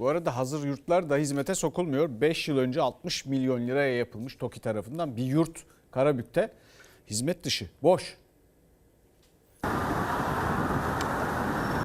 Bu arada hazır yurtlar da hizmete sokulmuyor. 5 yıl önce 60 milyon liraya yapılmış TOKİ tarafından bir yurt Karabük'te hizmet dışı, boş.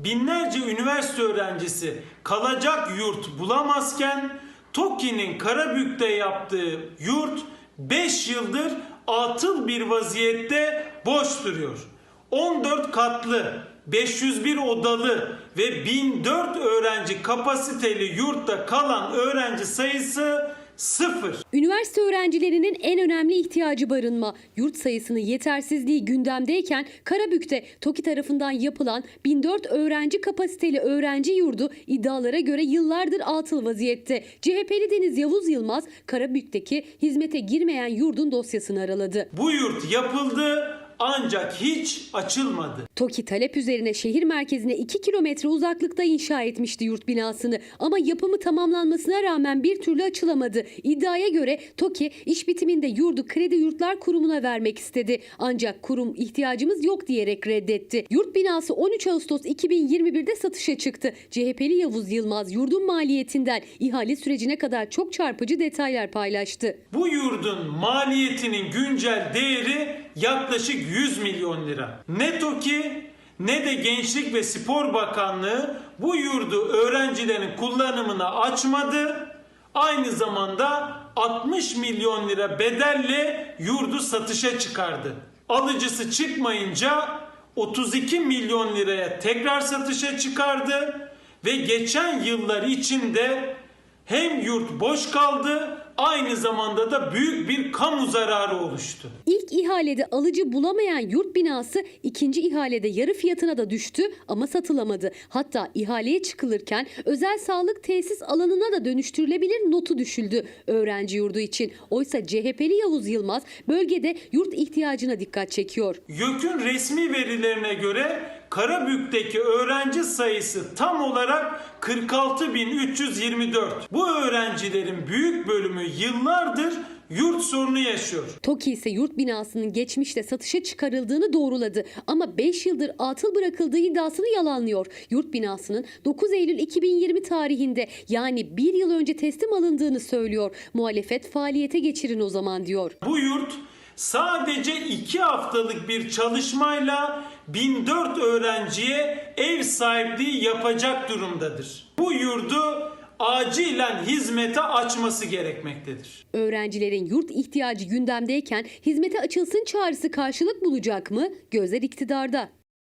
Binlerce üniversite öğrencisi kalacak yurt bulamazken TOKİ'nin Karabük'te yaptığı yurt 5 yıldır atıl bir vaziyette boş duruyor. 14 katlı, 501 odalı ve 1004 öğrenci kapasiteli yurtta kalan öğrenci sayısı sıfır. Üniversite öğrencilerinin en önemli ihtiyacı barınma. Yurt sayısının yetersizliği gündemdeyken Karabük'te TOKİ tarafından yapılan 1004 öğrenci kapasiteli öğrenci yurdu iddialara göre yıllardır atıl vaziyette. CHP'li Deniz Yavuz Yılmaz Karabük'teki hizmete girmeyen yurdun dosyasını araladı. Bu yurt yapıldı ancak hiç açılmadı. TOKİ talep üzerine şehir merkezine 2 kilometre uzaklıkta inşa etmişti yurt binasını. Ama yapımı tamamlanmasına rağmen bir türlü açılamadı. İddiaya göre TOKİ iş bitiminde yurdu Kredi Yurtlar Kurumu'na vermek istedi. Ancak kurum ihtiyacımız yok diyerek reddetti. Yurt binası 13 Ağustos 2021'de satışa çıktı. CHP'li Yavuz Yılmaz yurdun maliyetinden ihale sürecine kadar çok çarpıcı detaylar paylaştı. Bu yurdun maliyetinin güncel değeri yaklaşık 100 milyon lira. Ne TOKİ ne de Gençlik ve Spor Bakanlığı bu yurdu öğrencilerin kullanımına açmadı. Aynı zamanda 60 milyon lira bedelle yurdu satışa çıkardı. Alıcısı çıkmayınca 32 milyon liraya tekrar satışa çıkardı ve geçen yıllar içinde hem yurt boş kaldı aynı zamanda da büyük bir kamu zararı oluştu. İlk ihalede alıcı bulamayan yurt binası ikinci ihalede yarı fiyatına da düştü ama satılamadı. Hatta ihaleye çıkılırken özel sağlık tesis alanına da dönüştürülebilir notu düşüldü öğrenci yurdu için. Oysa CHP'li Yavuz Yılmaz bölgede yurt ihtiyacına dikkat çekiyor. YÖK'ün resmi verilerine göre Karabük'teki öğrenci sayısı tam olarak 46.324. Bu öğrencilerin büyük bölümü yıllardır yurt sorunu yaşıyor. TOKİ ise yurt binasının geçmişte satışa çıkarıldığını doğruladı. Ama 5 yıldır atıl bırakıldığı iddiasını yalanlıyor. Yurt binasının 9 Eylül 2020 tarihinde yani bir yıl önce teslim alındığını söylüyor. Muhalefet faaliyete geçirin o zaman diyor. Bu yurt sadece 2 haftalık bir çalışmayla 1004 öğrenciye ev sahipliği yapacak durumdadır. Bu yurdu acilen hizmete açması gerekmektedir. Öğrencilerin yurt ihtiyacı gündemdeyken hizmete açılsın çağrısı karşılık bulacak mı? Gözler iktidarda.